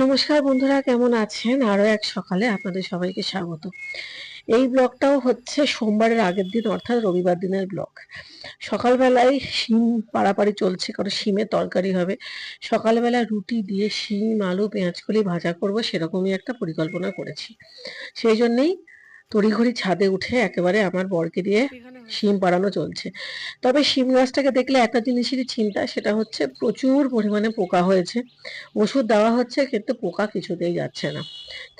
নমস্কার বন্ধুরা, কেমন আছেন? আরও এক সকালে আপনাদের সবাইকে স্বাগত। এই ব্লগটাও হচ্ছে সোমবারের আগের দিন, অর্থাৎ রবিবার দিনের ব্লগ। সকালবেলায় শিম পাড়াপাড়ি চলছে, কারণ শিমের তরকারি হবে। সকালবেলা রুটি দিয়ে শিম, আলু পেঁয়াজকলি ভাজা করব, সেরকমই একটা পরিকল্পনা করেছি। সেই জন্যেই তড়িঘড়ি ছাদে উঠে একেবারে আমার বরকে দিয়ে শিম পাড়ানো চলছে। তবে শিম গাছটাকে দেখলে একটা জিনিসেরই চিন্তা, সেটা হচ্ছে প্রচুর পরিমাণে পোকা হয়েছে। ওষুধ দেওয়া হচ্ছে, কিন্তু পোকা কিছুতেই যাচ্ছে না।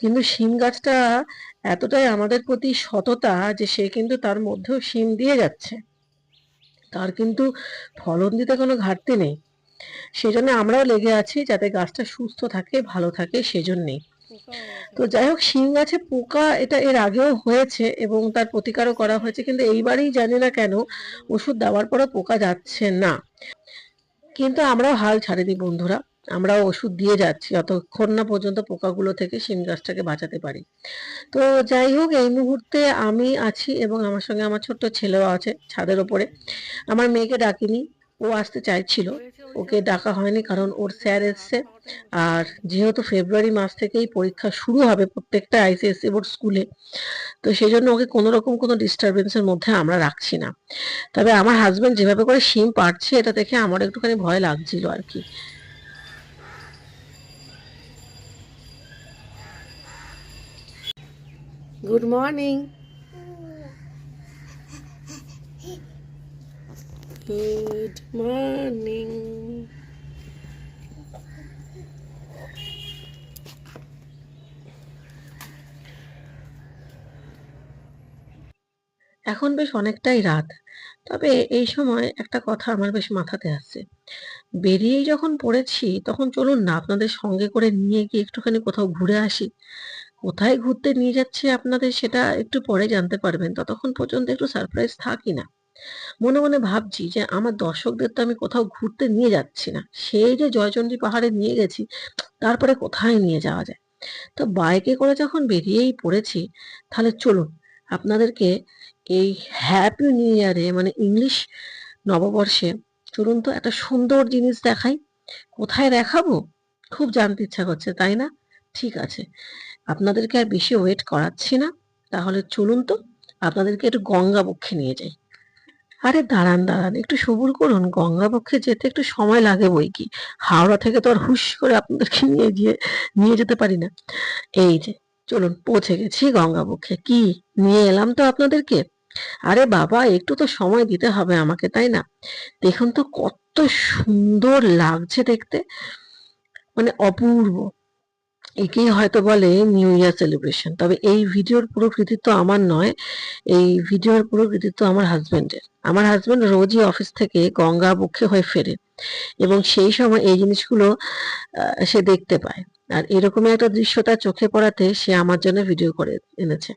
কিন্তু শিম গাছটা এতটাই আমাদের প্রতি সততা যে সে কিন্তু তার মধ্যেও শিম দিয়ে যাচ্ছে। তার কিন্তু ফলন দিতে কোনো ঘাটতি নেই। সেজন্য আমরাও লেগে আছি যাতে গাছটা সুস্থ থাকে, ভালো থাকে, সেজন্যেই। তো যাই হোক শিম গাছে পোকা এটা এর আগেও হয়েছে এবং তার প্রতিকারও করা হয়েছে, কিন্তু এইবারেই জানি না কেন ওষুধ দেওয়ার পরও পোকা যাচ্ছে না। কিন্তু আমরাও হাল ছাড়িনি বন্ধুরা, আমরাও ওষুধ দিয়ে যাচ্ছি, যতক্ষণ না পর্যন্ত পোকাগুলো থেকে শিম গাছটাকে বাঁচাতে পারি। তো যাই হোক, এই মুহূর্তে আমি আছি এবং আমার সঙ্গে আমার ছোট্ট ছেলেও আছে ছাদের ওপরে। আমার মেয়েকে ডাকিনি ও আসতে চাইছিল। ওকে ডাকা হয়নি কারণ ওর স্যার এসছে। আর যেহেতু ফেব্রুয়ারি মাস থেকেই পরীক্ষা শুরু হবে প্রত্যেকটা আইসিএসসি বোর্ড স্কুলে তো সেই জন্য ওকে কোনো রকম কোনো ডিস্টারবেন্সের মধ্যে আমরা রাখছি না। তবে আমার হাজবেন্ড যেভাবে করে সিম পাড়ছে এটা দেখে আমার একটুখানি ভয় লাগছিল আর কি। গুড মর্নিং গুড মর্নিং এখন বেশ অনেকটাই রাত, তবে এই সময় একটা কথা আমার বেশ মাথাতে আসছে। বেরিয়েই যখন পড়েছি, তখন চলুন না, আপনাদের সঙ্গে করে নিয়ে গিয়ে একটুখানি কোথাও ঘুরে আসি। কোথায় ঘুরতে নিয়ে যাচ্ছে আপনাদের সেটা একটু পরে জানতে পারবেন, ততক্ষণ পর্যন্ত একটু সারপ্রাইজ থাকি না। মনে মনে ভাবছি যে আমার দর্শকদের তো আমি কোথাও ঘুরতে নিয়ে যাচ্ছি না। সেই যে জয়চন্ডী পাহাড়ে নিয়ে গেছি, তারপরে কোথায় নিয়ে যাওয়া যায়? তো বাইকে করে যখন বেরিয়েই পড়েছি, তাহলে চলুন, আপনাদেরকে এই হ্যাপি নিউ ইয়ারে মানে ইংলিশ নববর্ষে, চলুন তো একটা সুন্দর জিনিস দেখাই। কোথায় দেখাবো? খুব জানতে ইচ্ছা করছে, তাই না? ঠিক আছে। আপনাদেরকে আর বেশি ওয়েট করাচ্ছি না। তাহলে চলুন তো, আপনাদেরকে একটু গঙ্গা বক্ষে নিয়ে যাই। আরে দাঁড়ান দাঁড়ান, একটু সবুর করুন, গঙ্গা পক্ষে যেতে একটু সময় লাগে বই কি? হাওড়া থেকে তো আর হুশ করে আপনাদেরকে নিয়ে গিয়ে, নিয়ে যেতে পারি না। এই যে, চলুন পৌঁছে গেছি গঙ্গা পক্ষে কি, নিয়ে এলাম তো আপনাদেরকে? আরে বাবা, একটু তো সময় দিতে হবে আমাকে, তাই না? দেখুন তো কত সুন্দর লাগছে দেখতে। মানে অপূর্ব। একেই হয়তো বলে নিউ ইয়ার সেলিব্রেশন তবে এই ভিডিওর পুরো কৃতিত্ব আমার নয়, এই ভিডিওর পুরো কৃতিত্ব আমার হাজবেন্ডের আমার হাজবেন্ড রোজই অফিস থেকে গঙ্গা বক্ষে হয়ে ফেরে এবং সেই সময় এই জিনিসগুলো সে দেখতে পায়। আর এরকমই একটা দৃশ্য তার চোখে পড়াতে সে আমার জন্য ভিডিও করে এনেছে।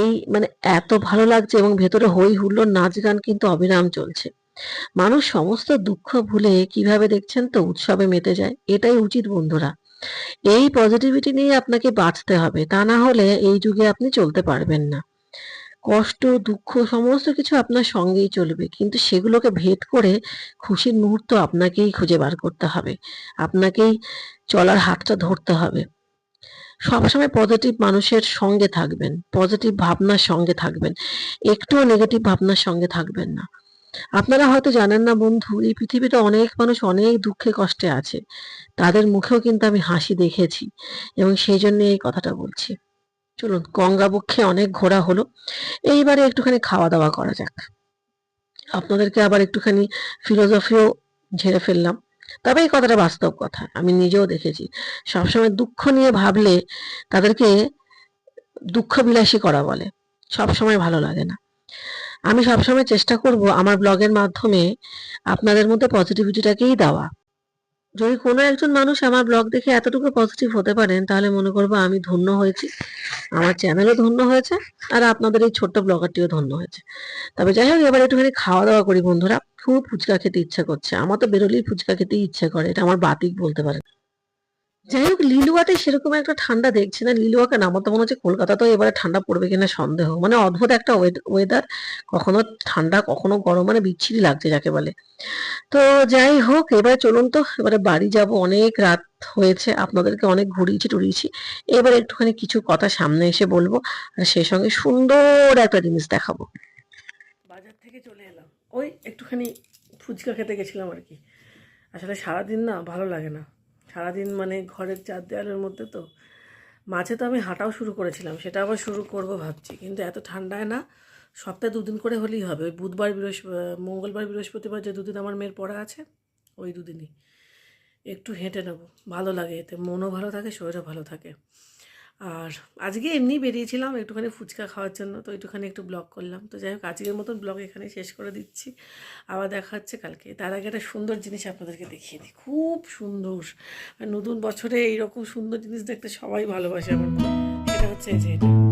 এই মানে এত ভালো লাগছে এবং ভেতরে হই হুল্লোর নাচ গান কিন্তু অবিরাম চলছে। মানুষ সমস্ত দুঃখ ভুলে কীভাবে দেখছেন তো উৎসবে মেতে যায়, এটাই উচিত বন্ধুরা। এই পজিটিভিটি নিয়ে আপনাকে বাঁচতে হবে। তা না হলে এই যুগে আপনি চলতে পারবেন না। কষ্ট, দুঃখ সমস্ত কিছু আপনার সঙ্গেই চলবে। কিন্তু সেগুলোকে ভেদ করে খুশির মুহূর্ত আপনাকেই খুঁজে বার করতে হবে। আপনাকেই চলার হাতটা ধরতে হবে। সবসময় পজিটিভ মানুষের সঙ্গে থাকবেন। পজিটিভ ভাবনার সঙ্গে থাকবেন। একটুও নেগেটিভ ভাবনার সঙ্গে থাকবেন না। আপনারা হয়তো জানেন না বন্ধু, এই পৃথিবীতে অনেক মানুষ অনেক দুঃখে কষ্টে আছে। তাদের মুখেও কিন্তু আমি হাসি দেখেছি এবং সেই জন্য এই কথাটা বলছি। চলুন গঙ্গাবক্ষে অনেক ঘোরা হলো। এইবারে একটুখানি খাওয়া দাওয়া করা যাক। আপনাদেরকে আবার একটুখানি ফিলোসফিও ঝেড়ে ফেললাম। তবে এই কথাটা বাস্তব কথা, আমি নিজেও দেখেছি। সবসময় দুঃখ নিয়ে ভাবলে তাদেরকে দুঃখ বিলাসী করা বলে, সবসময় ভালো লাগে না। আমি সবসময় চেষ্টা করব আমার ব্লগের মাধ্যমে আপনাদের মধ্যে পজিটিভিটিটাকেই দেওয়া। যদি কোনো একজন মানুষ আমার ব্লগ দেখে এতটুকু পজিটিভ হতে পারেন, তাহলে মনে করব আমি ধন্য হয়েছি। আমার চ্যানেলও ধন্য হয়েছে, আর আপনাদের এই ছোট্ট ব্লগারটিও ধন্য হয়েছে। তবে যাই হোক, এবার একটুখানি খাওয়া দাওয়া করি বন্ধুরা। খুব ফুচকা খেতে ইচ্ছা করছে। আমার তো বেরোলেই ফুচকা খেতেই ইচ্ছে করে, এটা আমার বাতিক বলতে পারে যাই হোক লিলুয়াতে সেরকম একটা ঠান্ডা দেখছি না। লিলুয়াকে নামাতে মনে হচ্ছে কলকাতাতেও এবারে ঠান্ডা পড়বে কিনা সন্দেহ। মানে অদ্ভুত একটা ওয়েদার কখনো ঠান্ডা, কখনো গরম মানে বিচ্ছিরি লাগছে যাকে বলে। তো যাই হোক এবার চলুন তো, এবারে বাড়ি যাব। অনেক রাত হয়েছে, আপনাদেরকে অনেক ঘুরিয়েছি, টুরিয়েছি। এবার একটুখানি কিছু কথা সামনে এসে বলব, আর সেই সঙ্গে সুন্দর একটা জিনিস দেখাবো। বাজার থেকে চলে এলাম। ওই একটুখানি ফুচকা খেতে গেছিলাম আর কি। আসলে সারাদিন না ভালো লাগে না। সারাদিন মানে ঘরের চার দেওয়ালের মধ্যে তো। মাঝে তো আমি হাঁটাও শুরু করেছিলাম, সেটা আবার শুরু করব ভাবছি। কিন্তু এত ঠান্ডায় না, সপ্তাহে দুদিন করে হলেই হবে। ওই বুধবার বৃহস্পতি মঙ্গলবার, বৃহস্পতিবার যে দুদিন আমার মেয়ের পড়া আছে, ওই দুদিনই। একটু হেঁটে নেব, ভালো লাগে এতে, মনও ভালো থাকে, শরীরও ভালো থাকে। আর আজকে এমনি বেরিয়েছিলাম একটুখানি ফুচকা খাওয়ার জন্য, তো একটুখানি একটু ব্লগ করলাম। তো যাই হোক, আজকের মতন ব্লগ এখানে শেষ করে দিচ্ছি। আবার দেখা হচ্ছে কালকে। তার আগে একটা সুন্দর জিনিস আপনাদেরকে দেখিয়ে দিই। খুব সুন্দর। নতুন বছরে এইরকম সুন্দর জিনিস দেখতে সবাই ভালোবাসে আমার এটা হচ্ছে এই যে এটা।